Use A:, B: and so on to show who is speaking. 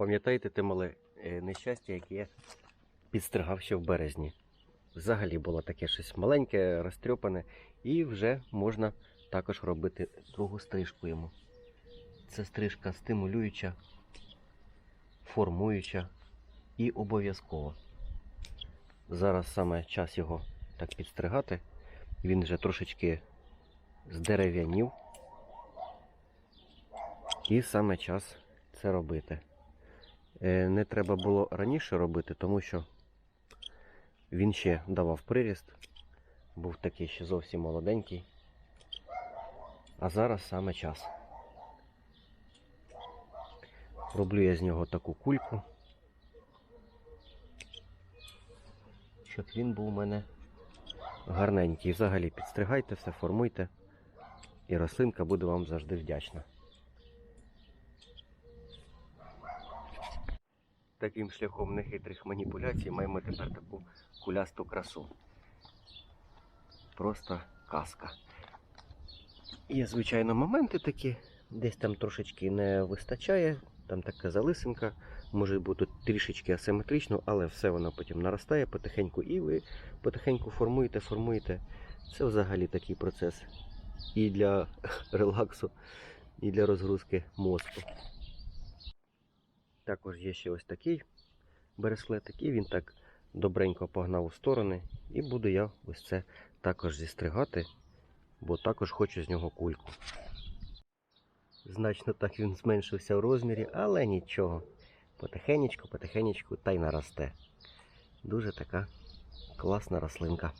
A: Пам'ятаєте те мале е, нещастя, яке я підстригав ще в березні. Взагалі було таке щось маленьке, розтрьопане, і вже можна також робити другу стрижку йому. Це стрижка стимулююча, формуюча і обов'язкова. Зараз саме час його так підстригати. Він вже трошечки здерев'янів. І саме час це робити. Е, Не треба було раніше робити, тому що він ще давав приріст, був такий ще зовсім молоденький. А зараз саме час. Роблю я з нього таку кульку, щоб він був у мене гарненький. Взагалі підстригайте все, формуйте, і рослинка буде вам завжди вдячна. Таким шляхом нехитрих маніпуляцій маємо тепер таку кулясту красу. Просто казка. Є, звичайно, моменти такі, десь там трошечки не вистачає, там така залисинка, може бути трішечки асиметрично, але все воно потім наростає потихеньку, і ви потихеньку формуєте, формуєте. Це взагалі такий процес і для релаксу, і для розгрузки мозку. Також є ще ось такий бересклетик, і він так добренько погнав у сторони. І буду я ось це також зістригати, бо також хочу з нього кульку. Значно так він зменшився в розмірі, але нічого. Потихенечку, потихенечку та й наросте. Дуже така класна рослинка.